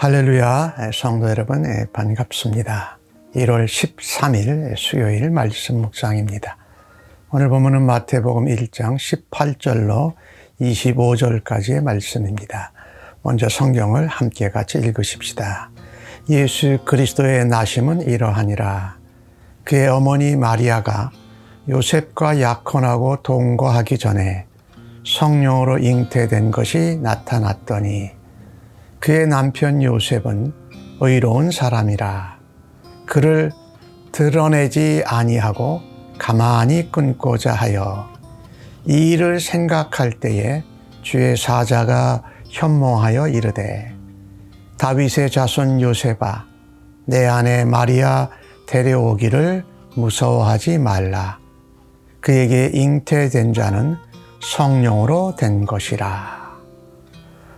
할렐루야 성도 여러분 예, 반갑습니다. 1월 13일 수요일 말씀 묵상입니다. 오늘 보면은 마태복음 1장 18절로 25절까지의 말씀입니다. 먼저 성경을 함께 같이 읽으십시다. 예수 그리스도의 나심은 이러하니라. 그의 어머니 마리아가 요셉과 약혼하고 동거하기 전에 성령으로 잉태된 것이 나타났더니 그의 남편 요셉은 의로운 사람이라 그를 드러내지 아니하고 가만히 끊고자 하여 이 일을 생각할 때에 주의 사자가 현몽하여 이르되 다윗의 자손 요셉아 내 아내 마리아 데려오기를 무서워하지 말라. 그에게 잉태된 자는 성령으로 된 것이라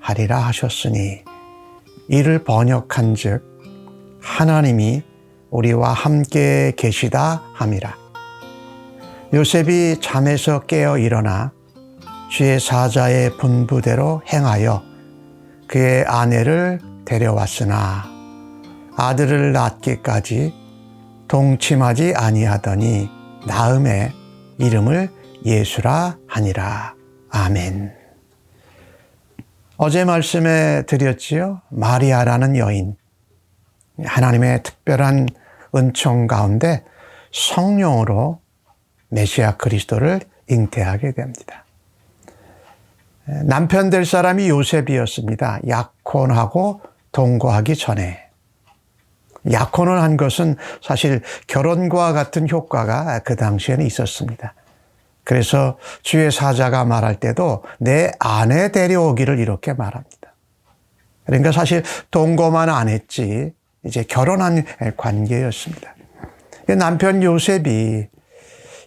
하리라 하셨으니 이를 번역한즉 하나님이 우리와 함께 계시다 함이라. 요셉이 잠에서 깨어 일어나 주의 사자의 분부대로 행하여 그의 아내를 데려왔으나 아들을 낳기까지 동침하지 아니하더니 나음에 이름을 예수라 하니라. 아멘. 어제 말씀에 드렸지요. 마리아라는 여인. 하나님의 특별한 은총 가운데 성령으로 메시아 그리스도를 잉태하게 됩니다. 남편 될 사람이 요셉이었습니다. 약혼하고 동거하기 전에. 약혼을 한 것은 사실 결혼과 같은 효과가 그 당시에는 있었습니다. 그래서 주의 사자가 말할 때도 내 아내 데려오기를 이렇게 말합니다. 그러니까 사실 동거만 안 했지 이제 결혼한 관계였습니다. 남편 요셉이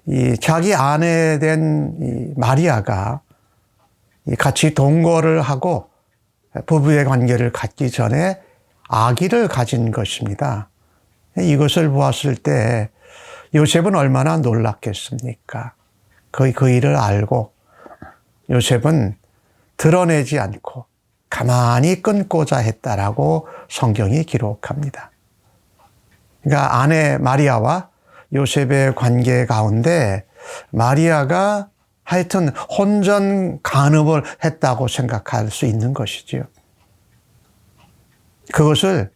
이 자기 아내 된 마리아가 같이 동거를 하고 부부의 관계를 갖기 전에 아기를 가진 것입니다. 이것을 보았을 때 요셉은 얼마나 놀랐겠습니까? 거의 그 일을 알고 요셉은 드러내지 않고 가만히 끊고자 했다라고 성경이 기록합니다. 그러니까 아내 마리아와 요셉의 관계 가운데 마리아가 하여튼 혼전 간음을 했다고 생각할 수 있는 것이지요. 그것을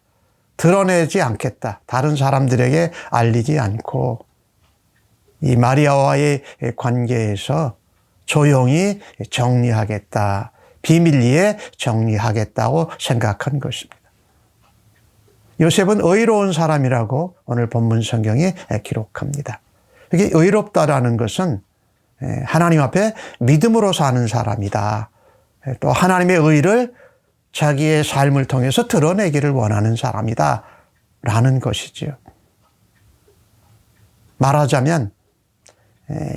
드러내지 않겠다. 다른 사람들에게 알리지 않고 이 마리아와의 관계에서 조용히 정리하겠다. 비밀리에 정리하겠다고 생각한 것입니다. 요셉은 의로운 사람이라고 오늘 본문 성경이 기록합니다. 이게 의롭다라는 것은 하나님 앞에 믿음으로 사는 사람이다. 또 하나님의 의를 자기의 삶을 통해서 드러내기를 원하는 사람이다. 라는 것이지요. 말하자면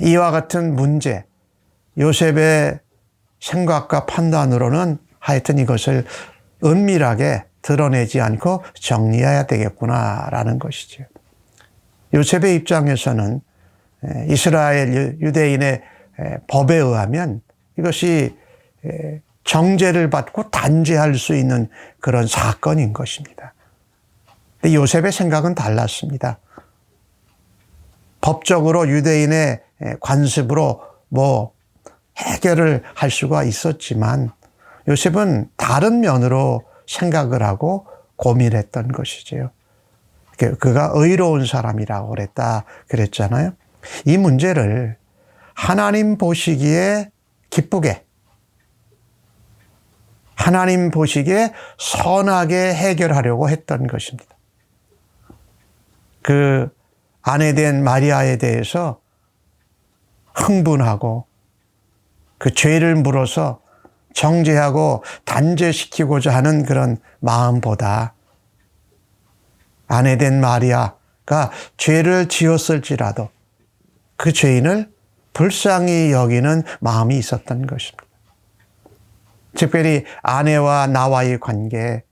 이와 같은 문제, 요셉의 생각과 판단으로는 하여튼 이것을 은밀하게 드러내지 않고 정리해야 되겠구나라는 것이죠. 요셉의 입장에서는 이스라엘 유대인의 법에 의하면 이것이 정죄를 받고 단죄할 수 있는 그런 사건인 것입니다. 요셉의 생각은 달랐습니다. 법적으로 유대인의 관습으로 뭐 해결을 할 수가 있었지만 요셉은 다른 면으로 생각을 하고 고민했던 것이지요. 그가 의로운 사람이라고 그랬다 그랬잖아요. 이 문제를 하나님 보시기에 기쁘게 하나님 보시기에 선하게 해결하려고 했던 것입니다. 그 아내 된 마리아에 대해서 흥분하고 그 죄를 물어서 정죄하고 단죄시키고자 하는 그런 마음보다 아내 된 마리아가 죄를 지었을지라도 그 죄인을 불쌍히 여기는 마음이 있었던 것입니다. 특별히 아내와 나와의 관계,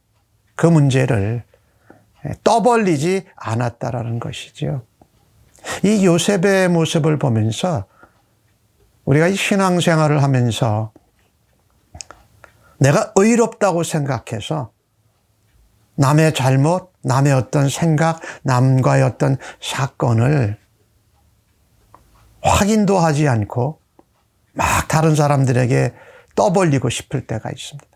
그 문제를 떠벌리지 않았다라는 것이죠. 이 요셉의 모습을 보면서 우리가 이 신앙생활을 하면서 내가 의롭다고 생각해서 남의 잘못, 남의 어떤 생각, 남과의 어떤 사건을 확인도 하지 않고 막 다른 사람들에게 떠벌리고 싶을 때가 있습니다.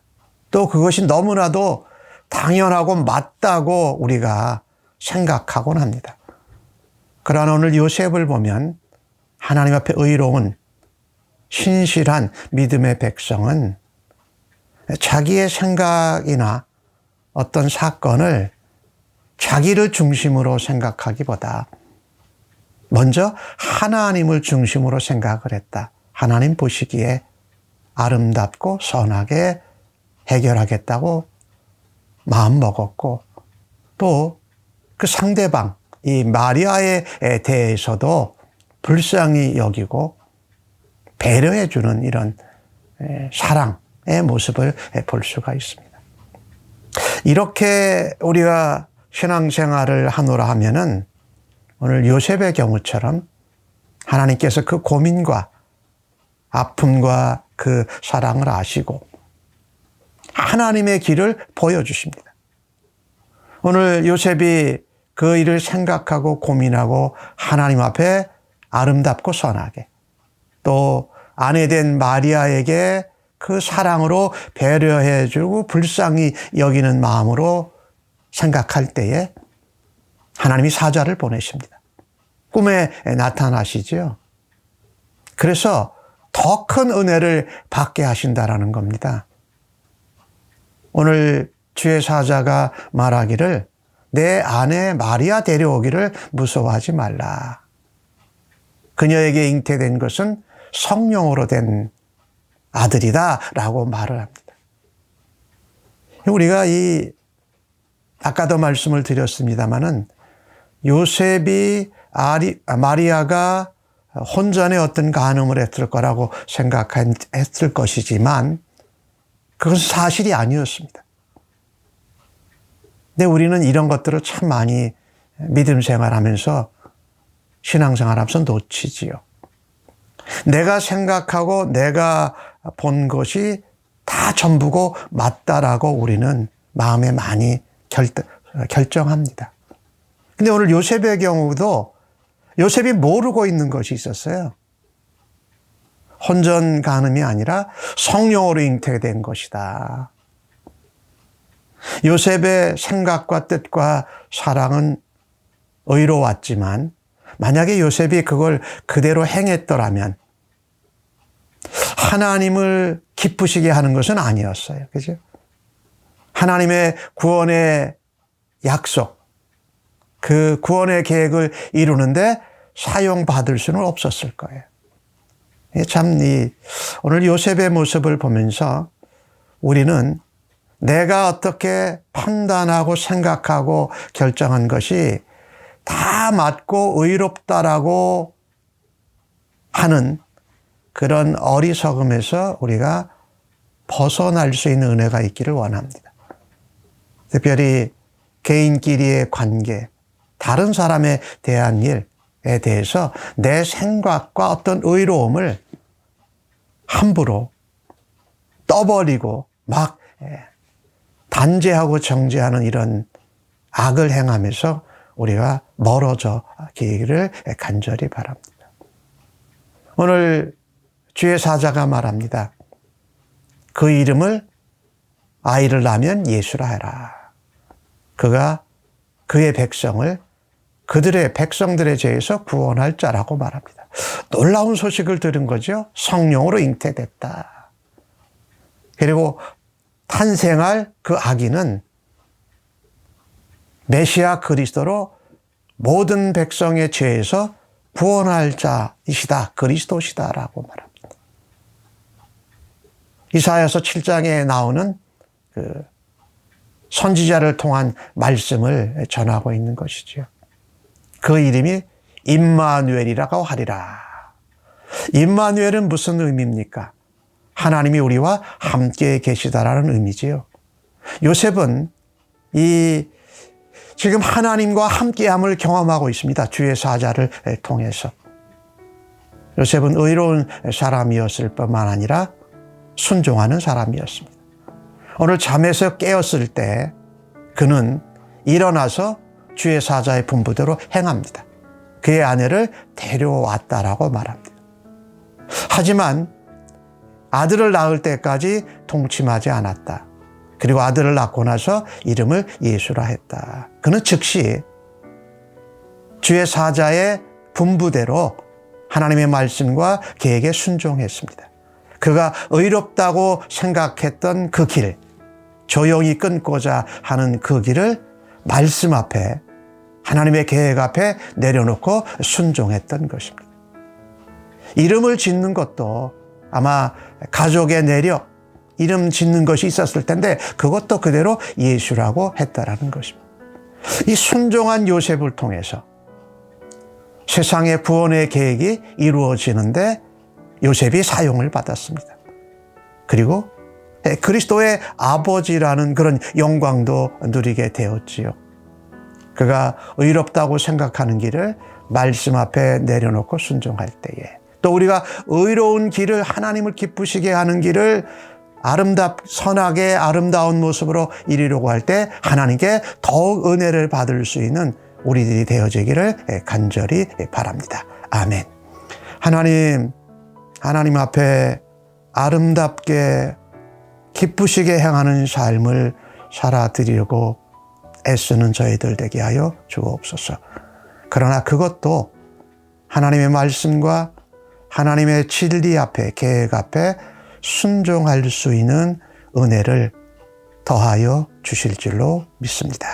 또 그것이 너무나도 당연하고 맞다고 우리가 생각하곤 합니다. 그러나 오늘 요셉을 보면 하나님 앞에 의로운 신실한 믿음의 백성은 자기의 생각이나 어떤 사건을 자기를 중심으로 생각하기보다 먼저 하나님을 중심으로 생각을 했다. 하나님 보시기에 아름답고 선하게 해결하겠다고 마음 먹었고 또 그 상대방 이 마리아에 대해서도 불쌍히 여기고 배려해 주는 이런 사랑의 모습을 볼 수가 있습니다. 이렇게 우리가 신앙생활을 하노라 하면은 오늘 요셉의 경우처럼 하나님께서 그 고민과 아픔과 그 사랑을 아시고 하나님의 길을 보여주십니다. 오늘 요셉이 그 일을 생각하고 고민하고 하나님 앞에 아름답고 선하게 또 아내 된 마리아에게 그 사랑으로 배려해 주고 불쌍히 여기는 마음으로 생각할 때에 하나님이 사자를 보내십니다. 꿈에 나타나시죠. 그래서 더 큰 은혜를 받게 하신다라는 겁니다. 오늘 주의 사자가 말하기를 내 아내 마리아 데려오기를 무서워하지 말라. 그녀에게 잉태된 것은 성령으로 된 아들이다 라고 말을 합니다. 우리가 이 아까도 말씀을 드렸습니다마는 요셉이 아리, 마리아가 혼전의 어떤 간음을 했을 거라고 생각했을 것이지만 그것은 사실이 아니었습니다. 근데 우리는 이런 것들을 참 많이 믿음 생활하면서 신앙생활 하면서 놓치지요. 내가 생각하고 내가 본 것이 다 전부고 맞다라고 우리는 마음에 많이 결, 결정합니다. 근데 오늘 요셉의 경우도 요셉이 모르고 있는 것이 있었어요. 혼전 간음이 아니라 성령으로 잉태된 것이다. 요셉의 생각과 뜻과 사랑은 의로웠지만 만약에 요셉이 그걸 그대로 행했더라면 하나님을 기쁘시게 하는 것은 아니었어요. 그죠? 하나님의 구원의 약속, 그 구원의 계획을 이루는데 사용받을 수는 없었을 거예요. 참, 이, 오늘 요셉의 모습을 보면서 우리는 내가 어떻게 판단하고 생각하고 결정한 것이 다 맞고 의롭다라고 하는 그런 어리석음에서 우리가 벗어날 수 있는 은혜가 있기를 원합니다. 특별히 개인끼리의 관계, 다른 사람에 대한 일에 대해서 내 생각과 어떤 의로움을 함부로 떠버리고 막 예, 단죄하고 정죄하는 이런 악을 행하면서 우리가 멀어져 기를 간절히 바랍니다. 오늘 주의 사자가 말합니다. 그 이름을 아이를 낳으면 예수라 해라. 그가 그의 백성을 그들의 백성들의 죄에서 구원할 자라고 말합니다. 놀라운 소식을 들은 거죠. 성령으로 잉태됐다. 그리고 탄생할 그 아기는 메시아 그리스도로 모든 백성의 죄에서 구원할 자이시다. 그리스도시다라고 말합니다. 이사야서 7장에 나오는 그 선지자를 통한 말씀을 전하고 있는 것이지요. 그 이름이 임마누엘이라고 하리라. 임마누엘은 무슨 의미입니까? 하나님이 우리와 함께 계시다라는 의미지요. 요셉은 이 지금 하나님과 함께함을 경험하고 있습니다. 주의 사자를 통해서. 요셉은 의로운 사람이었을 뿐만 아니라 순종하는 사람이었습니다. 오늘 잠에서 깨었을 때 그는 일어나서 주의 사자의 분부대로 행합니다. 그의 아내를 데려왔다라고 말합니다. 하지만 아들을 낳을 때까지 동침하지 않았다. 그리고 아들을 낳고 나서 이름을 예수라 했다. 그는 즉시 주의 사자의 분부대로 하나님의 말씀과 계획에 순종했습니다. 그가 의롭다고 생각했던 그 길, 조용히 끊고자 하는 그 길을 말씀 앞에 하나님의 계획 앞에 내려놓고 순종했던 것입니다. 이름을 짓는 것도 아마 가족의 내력, 이름 짓는 것이 있었을 텐데 그것도 그대로 예수라고 했다라는 것입니다. 이 순종한 요셉을 통해서 세상의 구원의 계획이 이루어지는데 요셉이 사용을 받았습니다. 그리고 그리스도의 아버지라는 그런 영광도 누리게 되었지요. 그가 의롭다고 생각하는 길을 말씀 앞에 내려놓고 순종할 때에 또 우리가 의로운 길을 하나님을 기쁘시게 하는 길을 아름답 선하게 아름다운 모습으로 이루려고 할 때 하나님께 더욱 은혜를 받을 수 있는 우리들이 되어지기를 간절히 바랍니다. 아멘. 하나님, 하나님 앞에 아름답게 기쁘시게 행하는 삶을 살아드리려고 애쓰는 저희들 되게 하여 주옵소서. 그러나 그것도 하나님의 말씀과 하나님의 진리 앞에, 계획 앞에 순종할 수 있는 은혜를 더하여 주실 줄로 믿습니다.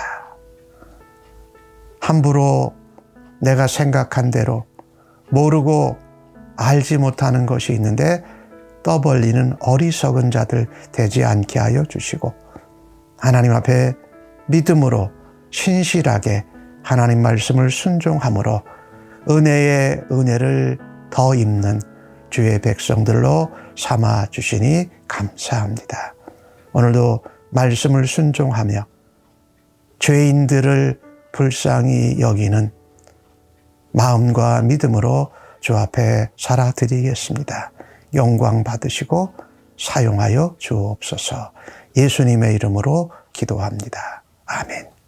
함부로 내가 생각한 대로 모르고 알지 못하는 것이 있는데 떠벌리는 어리석은 자들 되지 않게 하여 주시고 하나님 앞에 믿음으로 신실하게 하나님 말씀을 순종함으로 은혜의 은혜를 더 입는 주의 백성들로 삼아 주시니 감사합니다. 오늘도 말씀을 순종하며 죄인들을 불쌍히 여기는 마음과 믿음으로 주 앞에 살아드리겠습니다. 영광 받으시고 사용하여 주옵소서 예수님의 이름으로 기도합니다. 아멘.